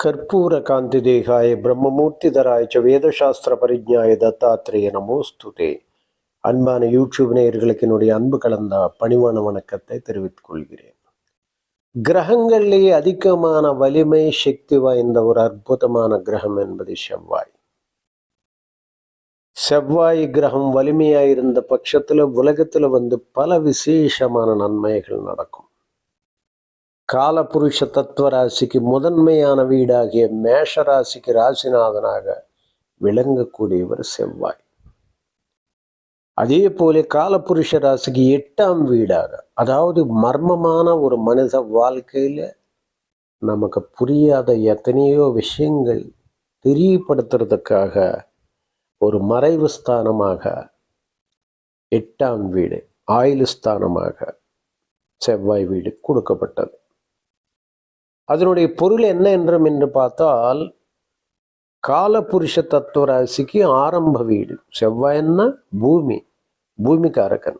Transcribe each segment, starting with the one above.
ಕರ್ಪೂರ ಕಾಂತಿದೇಹಾಯ பிரம்மமூர்த்திதராய ச வேதசாஸ்திர பரிஜாய தத்தாத்திரேய நமோஸ்துதே அன்பான யூடியூப் நேயர்களுக்கு என்னுடைய அன்பு கலந்த பணிவான வணக்கத்தை தெரிவித்துக் கொள்கிறேன் கிரகங்களிலேயே அதிகமான வலிமை சக்தி வாய்ந்த ஒரு அற்புதமான கிரகம் என்பது செவ்வாய் செவ்வாய் கிரகம் வலிமையாயிருந்த பட்சத்தில் உலகத்துல வந்து பல விசேஷமான நன்மைகள் நடக்கும். காலபுருஷ தத்துவ ராசிக்கு முதன்மையான வீடாகிய மேஷ ராசிக்கு ராசிநாதனாக விளங்கக்கூடியவர் செவ்வாய். அதே போல காலபுருஷ ராசிக்கு எட்டாம் வீடாக அதாவது மர்மமான ஒரு மனித வாழ்க்கையில நமக்கு புரியாத எத்தனையோ விஷயங்கள் தெரியப்படுத்துறதுக்காக ஒரு மறைவு ஸ்தானமாக எட்டாம் வீடு ஆயுள் ஸ்தானமாக செவ்வாய் வீடு கொடுக்கப்பட்டது. அதனுடைய பொருள் என்ன என்றும் என்று பார்த்தால் காலபுருஷ தத்துவ ராசிக்கு ஆரம்ப வீடு. செவ்வாய்னா பூமி பூமிக்காரகன்.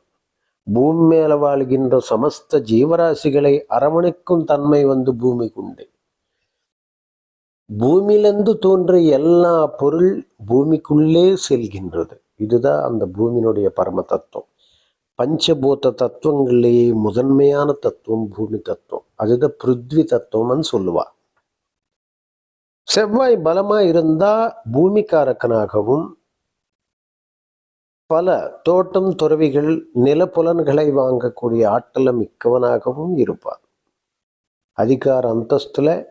பூமி மேல வாழ்கின்ற சமஸ்த ஜீவராசிகளை அரவணைக்கும் தன்மை வந்து பூமிக்கு உண்டு. பூமியிலிருந்து தோன்றிய எல்லா பொருள் பூமிக்குள்ளே செல்கின்றது. இதுதான் அந்த பூமியினுடைய பரம தத்துவம். பஞ்சபூத தத்துவங்களிலேயே முதன்மையான தத்துவம் பூமி தத்துவம். அதுதான் பிருத்வி தத்துவம்னு சொல்லுவா. செவ்வாய் பலமா இருந்தா பூமிக்காரக்கனாகவும் பல தோட்டம் துறவிகள் நிலப்புலன்களை வாங்கக்கூடிய ஆற்றல மிக்கவனாகவும் இருப்பார். அதிகார அந்தஸ்துல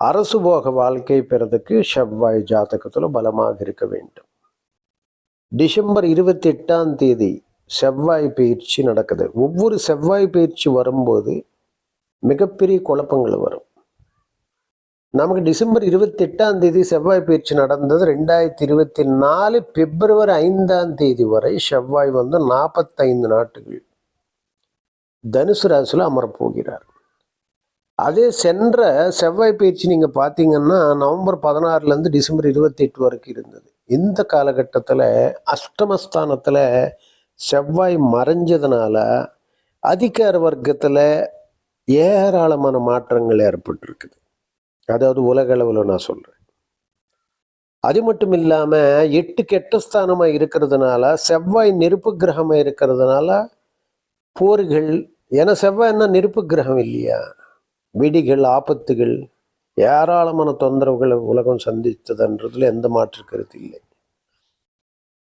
அரசு போக வாழ்க்கை பெறதுக்கு செவ்வாய் ஜாதகத்துல பலமாக இருக்க வேண்டும். டிசம்பர் இருபத்தி எட்டாம் தேதி செவ்வாய் பயிற்சி நடக்குது. ஒவ்வொரு செவ்வாய் பயிற்சி வரும்போது மிகப்பெரிய குழப்பங்கள் வரும். நமக்கு டிசம்பர் இருபத்தி எட்டாம் தேதி செவ்வாய் பயிற்சி நடந்தது. ரெண்டாயிரத்தி இருபத்தி நாலு பிப்ரவரி ஐந்தாம் தேதி வரை செவ்வாய் வந்து நாற்பத்தைந்து நாட்டுகள் தனுசு ராசியில் அமரப்போகிறார் அதே சென்ற செவ்வாய் பயிற்சி நீங்கள் பார்த்தீங்கன்னா நவம்பர் பதினாறுலேருந்து டிசம்பர் இருபத்தி எட்டு வரைக்கும் இருந்தது. இந்த காலகட்டத்தில் அஷ்டமஸ்தானத்தில் செவ்வாய் மறைஞ்சதுனால அதிகார வர்க்கத்தில் ஏராளமான மாற்றங்கள் ஏற்பட்டிருக்குது. அதாவது உலக அளவில் நான் சொல்கிறேன் அது மட்டும் இல்லாமல் எட்டு கெட்ட ஸ்தானமாக இருக்கிறதுனால செவ்வாய் நெருப்பு கிரகமாக இருக்கிறதுனால போர்கள் ஏன்னா செவ்வாய்னா நெருப்பு கிரகம் இல்லையா? விடிகள் ஆபத்துகள் ஏராளமான தொந்தரவுகளை உலகம் சந்தித்ததுன்றதுல எந்த மாற்று கருத்து இல்லை.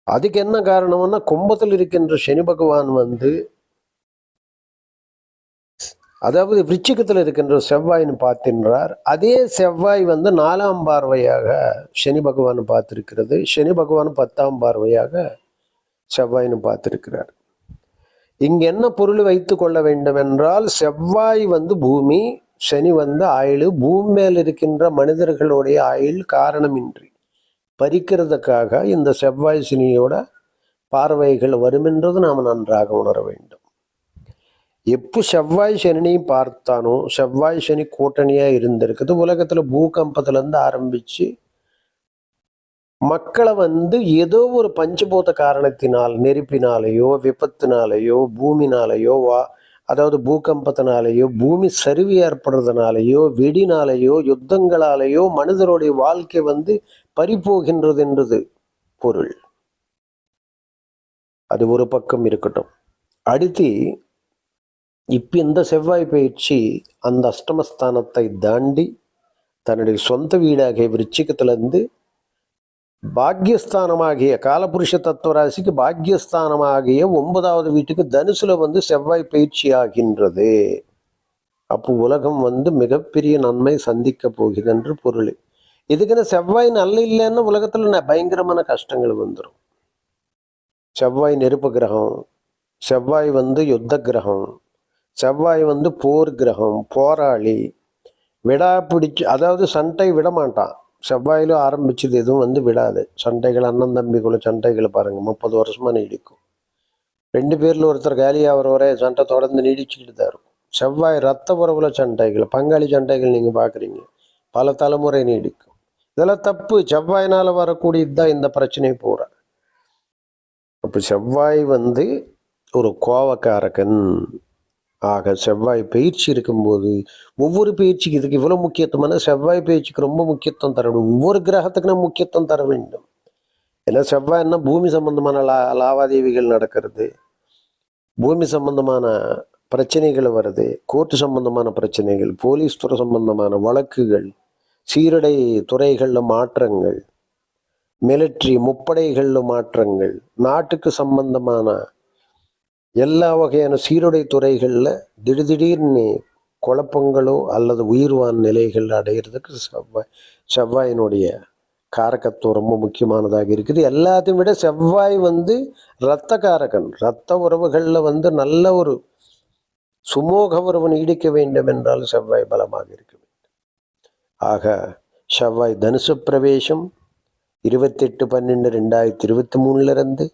அதுக்கு என்ன காரணம்னா கும்பத்தில் இருக்கின்ற சனி பகவான் வந்து அதாவது விருச்சிகத்தில் இருக்கின்ற செவ்வாயின்னு பார்த்தின்றார் அதே செவ்வாய் வந்து நாலாம் பார்வையாக சனி பகவான் பார்த்திருக்கிறது. சனி பகவான் பத்தாம் பார்வையாக செவ்வாயின்னு பார்த்திருக்கிறார். இங்கு என்ன பொருள் வைத்து கொள்ள வேண்டும் என்றால் செவ்வாய் வந்து பூமி சனி வந்து ஆயுள் பூமி மேல் இருக்கின்ற மனிதர்களுடைய ஆயுள் காரணமின்றி. பறிக்கிறதுக்காக இந்த செவ்வாய் சனியோட பார்வைகள் வருமென்றது நாம் நன்றாக உணர வேண்டும். எப்போ செவ்வாய் சனினையும் பார்த்தானோ செவ்வாய் சனி கூட்டணியாக இருந்திருக்குது. உலகத்தில் பூகம்பத்துலேருந்து இருந்து மக்களை வந்து ஏதோ ஒரு பஞ்சபூத காரணத்தினால் நெருப்பினாலேயோ விபத்தினாலேயோ பூமினாலேயோ வா அதாவது பூகம்பத்தினாலேயோ பூமி சரிவு ஏற்படுறதுனாலேயோ வெடினாலேயோ யுத்தங்களாலேயோ மனிதருடைய வாழ்க்கை வந்து பறிபோகின்றது என்றது பொருள். அது ஒரு பக்கம் இருக்கட்டும். அடுத்து இப்ப இந்த செவ்வாய் பயிற்சி அந்த அஷ்டமஸ்தானத்தை தாண்டி தன்னுடைய சொந்த வீடாகிய விருச்சிகத்திலிருந்து பாக்யஸ்தானமாகிய காலபுருஷ தத்துவ ராசிக்கு பாக்யஸ்தானமாகிய ஒன்பதாவது வீட்டுக்கு தனுசுல வந்து செவ்வாய் பயிற்சி ஆகின்றது. அப்போ உலகம் வந்து மிகப்பெரிய நன்மை சந்திக்க போகுது என்று பொருள் இதுக்குன்னு செவ்வாய் நல்ல இல்லைன்னா உலகத்துல பயங்கரமான கஷ்டங்கள் வந்துடும் செவ்வாய் நெருப்பு கிரகம் செவ்வாய் வந்து யுத்த கிரகம் செவ்வாய் வந்து போர் கிரகம் போராளி விடா பிடிச்சு அதாவது சண்டை விட மாட்டான் செவ்வாயிலும் ஆரம்பிச்சது எதுவும் வந்து விடாது. சண்டைகள் அண்ணன் தம்பிக்குள்ள சண்டைகளை பாருங்க. முப்பது வருஷமா நீடிக்கும். ரெண்டு பேர்ல ஒருத்தர் காலியாகிற வரை சண்டை தொடர்ந்து நீடிச்சுக்கிட்டு தான் இருக்கும். செவ்வாய் ரத்த உறவுல சண்டைகள் பங்காளி சண்டைகள் நீங்க பாக்குறீங்க. பல தலைமுறை நீடிக்கும். இதெல்லாம் தப்பு. செவ்வாயினால வரக்கூடியது தான் இந்த பிரச்சனை பூரா அப்போ செவ்வாய் வந்து ஒரு கோவக்காரகன். ஆக செவ்வாய் பயிற்சி இருக்கும்போது ஒவ்வொரு பயிற்சிக்கு இதுக்கு இவ்வளோ முக்கியத்துவம்னா செவ்வாய் பயிற்சிக்கு ரொம்ப முக்கியத்துவம் தர வேண்டும். ஒவ்வொரு கிரகத்துக்கு நம்ம முக்கியத்துவம் தர வேண்டும். ஏன்னா செவ்வாய்னா பூமி சம்பந்தமான லா லாவாதேவிகள் நடக்கிறது. பூமி சம்பந்தமான பிரச்சனைகள் வருது. கோர்ட்டு சம்பந்தமான பிரச்சனைகள் போலீஸ் துறை சம்பந்தமான வழக்குகள் சீருடை துறைகளில் மாற்றங்கள் மிலிட்ரி முப்படைகளில் மாற்றங்கள் நாட்டுக்கு சம்பந்தமான எல்லா வகையான சீருடை துறைகளில் திடீர்னு குழப்பங்களோ அல்லது உயிர்வான் நிலைகள் அடையிறதுக்கு செவ்வாய் செவ்வாயினுடைய காரகத்துவம் ரொம்ப முக்கியமானதாக இருக்குது. எல்லாத்தையும் விட செவ்வாய் வந்து இரத்த காரகன். இரத்த உறவுகளில் வந்து நல்ல ஒரு சுமோக உறவு நீடிக்க வேண்டும் என்றால் செவ்வாய் பலமாக இருக்க வேண்டும். ஆக செவ்வாய் தனுசு பிரவேசம் இருபத்தெட்டு பன்னெண்டு ரெண்டாயிரத்தி இருபத்தி மூணுலேருந்து இருந்து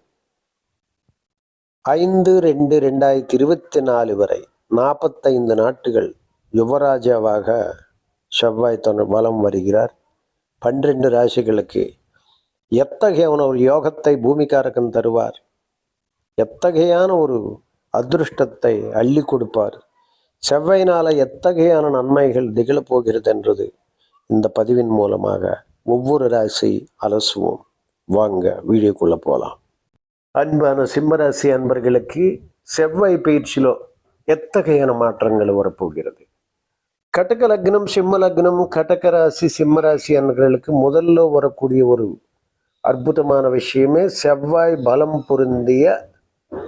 ஐந்து ரெண்டு ரெண்டாயிரத்தி இருபத்தி நாலு வரை நாற்பத்தைந்து நாட்டுகள் யுவராஜாவாக செவ்வாய் தன் வலம் வருகிறார். பன்னிரண்டு ராசிகளுக்கு எத்தகையான ஒரு யோகத்தை பூமிக்காரகன் தருவார்? எத்தகையான ஒரு அதிருஷ்டத்தை அள்ளி கொடுப்பார்? செவ்வையினால் எத்தகையான நன்மைகள் திகழப் போகிறது என்றது இந்த பதிவின் மூலமாக ஒவ்வொரு ராசி அலசுவோம். வாங்க வீடியோக்குள்ளே போகலாம் அன்பான சிம்மராசி அன்பர்களுக்கு செவ்வாய் பயிற்சியிலோ எத்தகையான மாற்றங்கள் வரப்போகிறது? கடக லக்னம் சிம்ம லக்னம் கடக ராசி சிம்மராசி அன்பர்களுக்கு முதல்ல வரக்கூடிய ஒரு அற்புதமான விஷயமே செவ்வாய் பலம் பொருந்திய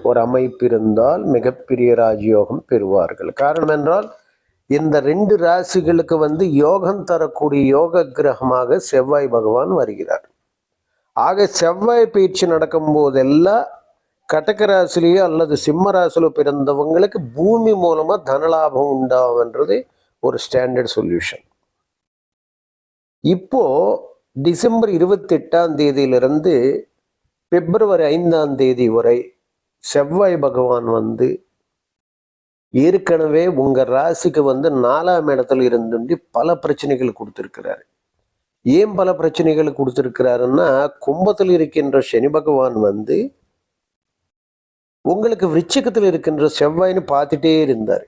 ஒரு அமைப்பு இருந்தால் மிகப்பெரிய ராஜயோகம் பெறுவார்கள். காரணம் என்றால் இந்த ரெண்டு ராசிகளுக்கு வந்து யோகம் தரக்கூடிய யோக கிரகமாக செவ்வாய் பகவான் வருகிறார். ஆக செவ்வாய் பயிற்சி நடக்கும் போதெல்லாம் கடக ராசிலேயோ அல்லது சிம்ம ராசியிலோ பிறந்தவங்களுக்கு பூமி மூலமாக தனலாபம் உண்டாகும்ன்றது ஒரு ஸ்டாண்டர்ட் சொல்யூஷன் இப்போ டிசம்பர் இருபத்தி எட்டாம் தேதியிலிருந்து பிப்ரவரி ஐந்தாம் தேதி வரை செவ்வாய் பகவான் வந்து ஏற்கனவே உங்கள் ராசிக்கு வந்து நாலாம் இடத்துல இருந்து பல பிரச்சனைகள் கொடுத்துருக்கிறாரு. ஏன் பல பிரச்சனைகள் கொடுத்துருக்கிறாருன்னா கும்பத்தில் இருக்கின்ற சனி பகவான் வந்து உங்களுக்கு விருச்சகத்தில் இருக்கின்ற செவ்வாய்னு பார்த்துட்டே இருந்தார்.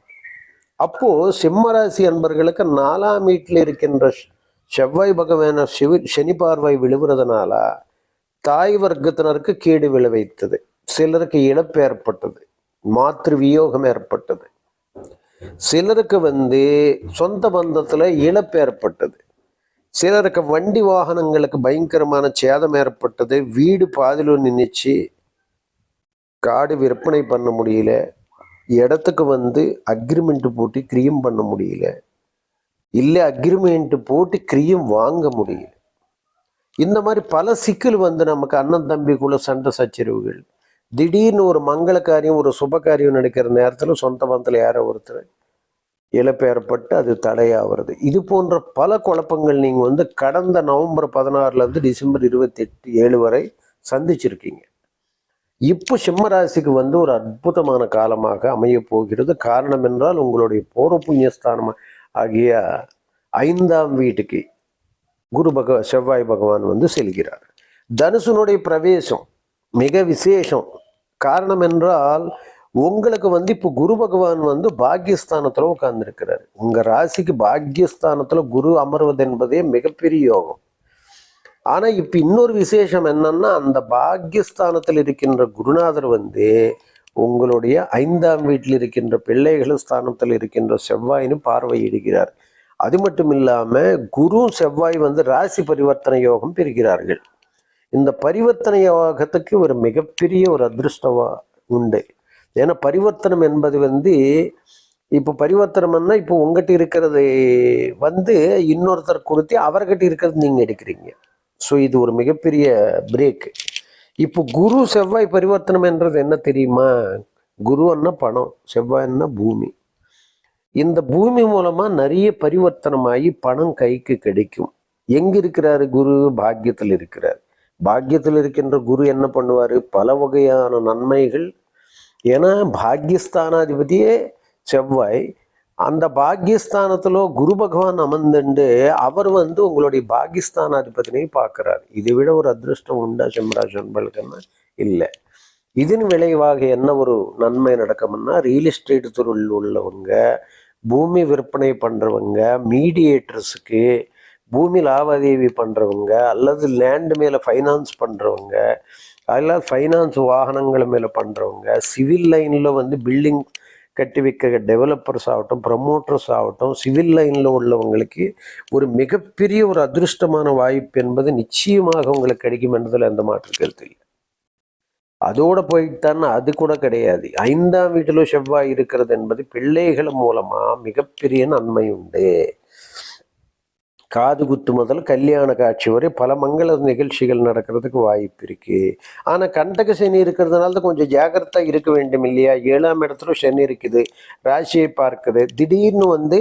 அப்போ சிம்மராசி அன்பர்களுக்கு நாலாம் வீட்டில் இருக்கின்ற செவ்வாய் பகவான சிவ சனி பார்வை விழுவுறதுனால தாய் வர்க்கத்தினருக்கு கேடு விளைவித்தது. சிலருக்கு இழப்பு ஏற்பட்டது. மாற்று வியோகம் ஏற்பட்டது. சிலருக்கு வந்து சொந்த பந்தத்தில் இழப்பு ஏற்பட்டது. சிலருக்கு வண்டி வாகனங்களுக்கு பயங்கரமான சேதம் ஏற்பட்டது. வீடு பாதிலும் நின்றுச்சு காடு விற்பனை பண்ண முடியல. இடத்துக்கு வந்து அக்ரிமெண்ட் போட்டு கிரியம் பண்ண முடியல. இல்லை அக்ரிமெண்ட் போட்டு கிரியம் வாங்க முடியல. இந்த மாதிரி பல சிக்கல் வந்து நமக்கு அண்ணன் தம்பிக்குள்ள சண்டை சச்சரவுகள். திடீர்னு ஒரு மங்கள காரியம் ஒரு சுப காரியம் நடக்கிற நேரத்தில் சொந்த பந்தத்தில் யாரோ ஒருத்தர் இழப்பு ஏற்பட்டு அது தடையாகிறது. இது போன்ற பல குழப்பங்கள் நீங்கள் வந்து கடந்த நவம்பர் பதினாறுலேருந்து டிசம்பர் இருபத்தி எட்டு ஏழு வரை சந்திச்சிருக்கீங்க. இப்போ சிம்மராசிக்கு வந்து ஒரு அற்புதமான காலமாக அமைய போகிறது. காரணம் என்றால் உங்களுடைய போர புண்ணியஸ்தானம் ஆகிய ஐந்தாம் வீட்டுக்கு குரு பக செவ்வாய் பகவான் வந்து செல்கிறார். தனுசனுடைய பிரவேசம் மிக விசேஷம். காரணம் என்றால் உங்களுக்கு வந்து இப்போ குரு பகவான் வந்து பாக்யஸ்தானத்தில் உட்கார்ந்துருக்கிறார். உங்கள் ராசிக்கு பாக்யஸ்தானத்தில் குரு அமர்வது என்பதே மிகப்பெரிய யோகம். ஆனால் இப்போ இன்னொரு விசேஷம் என்னன்னா அந்த பாக்யஸ்தானத்தில் இருக்கின்ற குருநாதர் வந்து உங்களுடைய ஐந்தாம் வீட்டில் இருக்கின்ற பிள்ளைகள் ஸ்தானத்தில் இருக்கின்ற செவ்வாயின்னு பார்வையிடுகிறார். அது மட்டும் இல்லாமல் குரு செவ்வாய் வந்து ராசி பரிவர்த்தனை யோகம் பெறுகிறார்கள். இந்த பரிவர்த்தனை யோகத்துக்கு ஒரு மிகப்பெரிய ஒரு அதிருஷ்டவா உண்டு. ஏன்னா பரிவர்த்தனம் என்பது வந்து இப்போ பரிவர்த்தனம்னா இப்போ உங்ககிட்ட இருக்கிறது வந்து இன்னொருத்தர் கொடுத்து அவர்கிட்ட இருக்கிறது நீங்க எடுக்கிறீங்க. ஸோ இது ஒரு மிகப்பெரிய பிரேக்கு இப்போ குரு செவ்வாய் பரிவர்த்தனம் என்றது என்ன தெரியுமா? குருன்னா பணம் செவ்வாய்ன்னா பூமி. இந்த பூமி மூலமா நிறைய பரிவர்த்தனமாகி பணம் கைக்கு கிடைக்கும். எங்க இருக்கிறாரு குரு? பாக்கியத்தில் இருக்கிறார். பாக்கியத்தில் இருக்கின்ற குரு என்ன பண்ணுவாரு? பல வகையான நன்மைகள் ஏன்னா பாக்யஸ்தானாதிபதியே செவ்வாய். அந்த பாக்கியஸ்தானத்துல குரு பகவான் அமர்ந்துண்டு அவர் வந்து உங்களுடைய பாகிஸ்தானாதிபதினையும் பார்க்கிறார். இதை விட ஒரு அதிருஷ்டம் உண்டா செம்மராஜ் அன்பர்களுக்குன்னா? இல்லை. இதன் விளைவாக என்ன ஒரு நன்மை நடக்கும்னா ரியல் எஸ்டேட் துறையில் உள்ளவங்க பூமி விற்பனை பண்ணுறவங்க மீடியேட்டர்ஸுக்கு பூமி லாவாதேவி பண்ணுறவங்க அல்லது லேண்டு மேலே ஃபைனான்ஸ் பண்ணுறவங்க அதில் ஃபைனான்ஸ் வாகனங்கள் மேலே பண்ணுறவங்க சிவில் லைனில் வந்து பில்டிங் கட்டி வைக்கிற டெவலப்பர்ஸ் ஆகட்டும் ப்ரமோட்டர்ஸ் ஆகட்டும் சிவில் லைனில் உள்ளவங்களுக்கு ஒரு மிகப்பெரிய ஒரு அதிருஷ்டமான வாய்ப்பு என்பது நிச்சயமாக உங்களுக்கு கிடைக்கும் என்றதில் எந்த மாற்று கருத்து இல்லை. அதோடு போயிட்டான்னா அது கூட கிடையாது. ஐந்தாம் வீட்டிலும் செவ்வாய் இருக்கிறது என்பது பிள்ளைகள் மூலமாக மிகப்பெரிய நன்மை உண்டு. காது குத்து முதல் கல்யாண காட்சி வரை பல மங்கள நிகழ்ச்சிகள் நடக்கிறதுக்கு வாய்ப்பு இருக்கு. ஆனால் கண்டக சனி இருக்கிறதுனால தான் கொஞ்சம் ஜாகிரதா இருக்க வேண்டும் இல்லையா? ஏழாம் இடத்துல சனி இருக்குது ராசியை பார்க்குது. திடீர்னு வந்து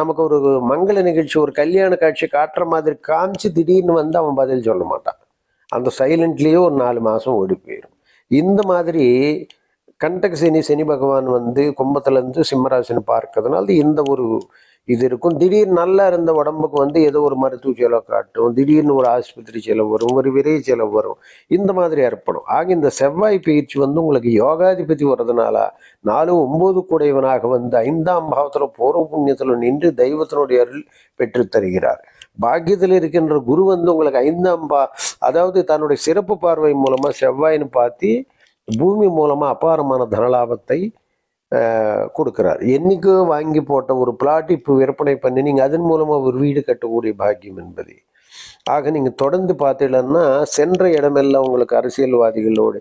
நமக்கு ஒரு மங்கள நிகழ்ச்சி ஒரு கல்யாண காட்சி காட்டுற மாதிரி காமிச்சு திடீர்னு வந்து அவன் பதில் சொல்ல மாட்டான். அந்த சைலண்ட்லேயே ஒரு நாலு மாதம் ஓடி போயிடும் இந்த மாதிரி கண்டக சனி சனி பகவான் வந்து கும்பத்துலேருந்து சிம்மராசினை பார்க்கறதுனால இந்த ஒரு இது இருக்கும். திடீர்னு நல்லா இருந்த உடம்புக்கு வந்து ஏதோ ஒரு மருத்துவ செலவு காட்டும். திடீர்னு ஒரு ஆஸ்பத்திரி செலவு வரும். ஒரு விரை செலவு வரும். இந்த மாதிரி ஏற்படும். ஆக இந்த செவ்வாய் பயிற்சி வந்து உங்களுக்கு யோகாதிபதி வர்றதுனால நாலு ஒன்பது கூடையவனாக வந்து ஐந்தாம் பாவத்தில் பூர்வ புண்ணியத்தில் நின்று தெய்வத்தினுடைய அருள் பெற்று தருகிறார். பாக்கியத்தில் இருக்கின்ற குரு வந்து உங்களுக்கு ஐந்தாம் பா அதாவது தன்னுடைய சிறப்பு பார்வை மூலமாக செவ்வாயின்னு பார்த்து பூமி மூலமாக அபாரமான தனலாபத்தை கொடுக்குறார். என்னைக்கோ வாங்கி போட்ட ஒரு பிளாட் இப்போ விற்பனை பண்ணி நீங்கள் அதன் மூலமாக ஒரு வீடு கட்டக்கூடிய பாக்கியம் என்பது. ஆக நீங்கள் தொடர்ந்து பார்த்தீங்கன்னா சென்ற இடமெல்லாம் உங்களுக்கு அரசியல்வாதிகளோடு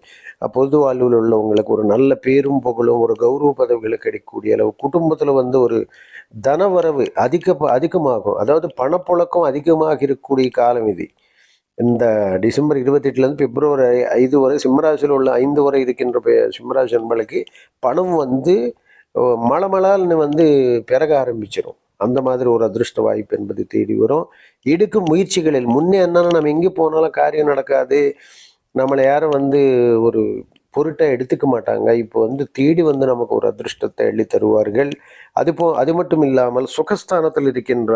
பொது வாழ்வில் உள்ளவங்களுக்கு ஒரு நல்ல பேரும் புகழும் ஒரு கௌரவ பதவிகள் கிடைக்கக்கூடிய அளவு குடும்பத்தில் வந்து ஒரு தனவரவு அதிக அதிகமாகும். அதாவது பணப்புழக்கம் அதிகமாக இருக்கக்கூடிய காலம் இது. இந்த டிசம்பர் இருபத்தெட்டுலேருந்து பிப்ரவரி ஐந்து வரை சிம்மராசியில் உள்ள ஐந்து வரை இருக்கின்ற பெ- சிம்மராசி நண்பர்களுக்கு பணம் வந்து அஹ், வந்து பிறக ஆரம்பிச்சிடும் அந்த மாதிரி ஒரு அதிர்ஷ்ட வாய்ப்பு என்பது தேடி வரும். எடுக்கும் முயற்சிகளில் முன்னே என்னன்னா நம்ம எங்கே போனாலும் காரியம் நடக்காது. நம்மளை யாரும் வந்து ஒரு பொருட்டை எடுத்துக்க மாட்டாங்க. இப்போ வந்து தேடி வந்து நமக்கு ஒரு அதிர்ஷ்டத்தை எள்ளி தருவார்கள். அது போ அது மட்டும் இல்லாமல் சுகஸ்தானத்தில் இருக்கின்ற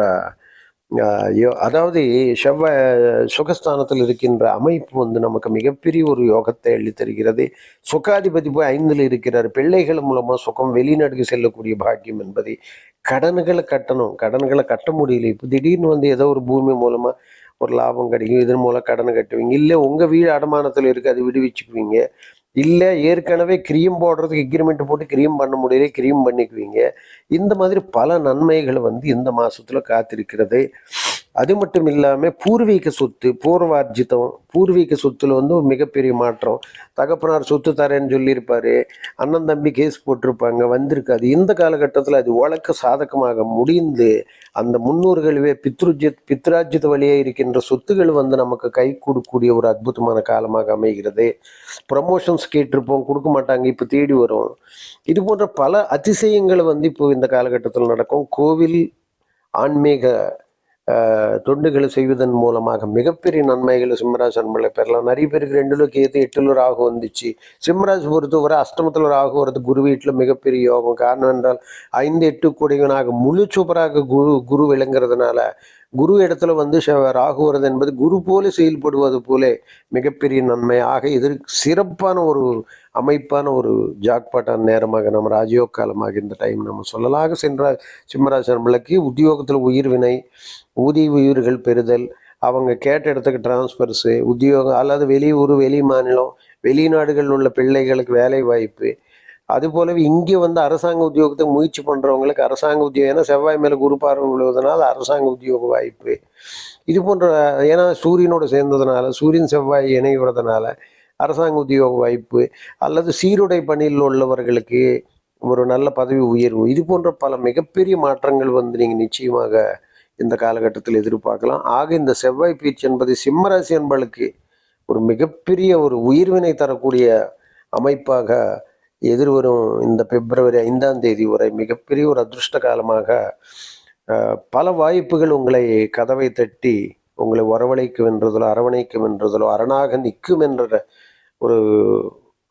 அதாவது செவ்வாய் சுகஸ்தானத்தில் இருக்கின்ற அமைப்பு வந்து நமக்கு மிகப்பெரிய ஒரு யோகத்தை அள்ளித்தருகிறது. தருகிறது சுகாதிபதி போய் ஐந்தில் இருக்கிறார். பிள்ளைகள் மூலமாக சுகம் வெளிநாட்டுக்கு செல்லக்கூடிய பாக்கியம் என்பதை கடன்களை கட்டணும். கடன்களை கட்ட முடியல. இப்போ திடீர்னு வந்து ஏதோ ஒரு பூமி மூலமாக ஒரு லாபம் கிடைக்கும். இதன் மூலம் கடனை கட்டுவீங்க. இல்லை உங்கள் வீடு அடமானத்தில் இருக்குது அது விடுவிச்சுக்குவீங்க. இல்லை ஏற்கனவே கிரீம் போடுறதுக்கு எக்ரிமெண்ட் போட்டு கிரீம் பண்ண முடியல கிரீம் பண்ணிக்குவீங்க. இந்த மாதிரி பல நன்மைகள் வந்து இந்த மாதத்தில் காத்திருக்கிறது. அது மட்டும் இல்லாமல் பூர்வீக சொத்து பூர்வார்ஜிதம் பூர்வீக சொத்துல வந்து மிகப்பெரிய மாற்றம். தகப்பனார் சொத்து தரேன்னு சொல்லியிருப்பார். அண்ணன் தம்பி கேஸ் போட்டிருப்பாங்க வந்திருக்காது. இந்த காலகட்டத்தில் அது வழக்கு சாதகமாக முடிந்து அந்த முன்னோர்களவே பித்ருஜித் பித்ராஜித் வழியே இருக்கின்ற சொத்துகள் வந்து நமக்கு கை கொடுக்கக்கூடிய ஒரு அற்புதமான காலமாக அமைகிறது. ப்ரமோஷன்ஸ் கேட்டிருப்போம் கொடுக்க மாட்டாங்க இப்போ தேடி வரும். இது போன்ற பல அதிசயங்கள் வந்து இப்போ இந்த காலகட்டத்தில் நடக்கும். கோவில் ஆன்மீக தொண்டுகளை செய்வதன் மூலமாக மிகப்பெரிய நன்மைகளை சிம்மராசி அன்பளை பெறலாம். நிறைய பேருக்கு ரெண்டுல ஏற்றி எட்டுல ராகு வந்துச்சு. சிம்மராசி பொறுத்தவரை அஷ்டமத்தில் ராகு வரது குரு வீட்டில் மிகப்பெரிய யோகம். காரணம் என்றால் ஐந்து எட்டு கூடியவனாக முழு சூப்பராக குரு குரு விளங்குறதுனால குரு இடத்துல வந்து ராகு வருது என்பது குரு போல செயல்படுவது போல மிகப்பெரிய நன்மை ஆக இது சிறப்பான ஒரு அமைப்பான ஒரு ஜாக்பாட்டான நேரமாக நம்ம ராஜயோக காலமாக இந்த டைம் நம்ம சொல்லலாக சென்ற சிம்மராசி நம்மளுக்கு உத்தியோகத்தில் உயிர்வினை ஊதிய உயிர்கள் பெறுதல் அவங்க கேட்ட இடத்துக்கு டிரான்ஸ்ஃபர்ஸு உத்தியோகம் அல்லது வெளியூர் வெளி மாநிலம் வெளிநாடுகளில் உள்ள பிள்ளைகளுக்கு வேலை வாய்ப்பு அது போலவே இங்கே வந்து அரசாங்க உத்தியோகத்தை முயற்சி பண்ணுறவங்களுக்கு அரசாங்க உத்தியோகம். ஏன்னா செவ்வாய் மேலே குரு பார்வை விழுவதனால அரசாங்க உத்தியோக வாய்ப்பு. இது போன்ற ஏன்னா சூரியனோட சேர்ந்ததுனால சூரியன் செவ்வாய் இணைவதனால அரசாங்க உத்தியோக வாய்ப்பு. அல்லது சீருடை பணியில் உள்ளவர்களுக்கு ஒரு நல்ல பதவி உயர்வு. இது போன்ற பல மிகப்பெரிய மாற்றங்கள் வந்து நீங்கள் நிச்சயமாக இந்த காலகட்டத்தில் எதிர்பார்க்கலாம். ஆக இந்த செவ்வாய் பீச்சு என்பது சிம்மராசி என்பளுக்கு ஒரு மிகப்பெரிய ஒரு உயிர்வினை தரக்கூடிய அமைப்பாக எதிர்வரும் இந்த பிப்ரவரி ஐந்தாம் தேதி வரை மிகப்பெரிய ஒரு அதிர்ஷ்ட காலமாக பல வாய்ப்புகள் உங்களை கதவை தட்டி உங்களை வரவழைக்கும் என்றதிலோ அரவணைக்கும் என்றதிலோ அரணாக நிற்கும் என்ற ஒரு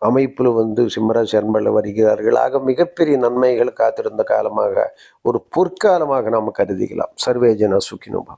அமைப்பில் வந்து சிம்மராசி அன்பர்கள் வருகிறார்கள். ஆக மிகப்பெரிய நன்மைகள் காத்திருந்த காலமாக ஒரு பொற்காலமாக நாம் கருதிக்கலாம். சர்வேஜன சுக்கினோபா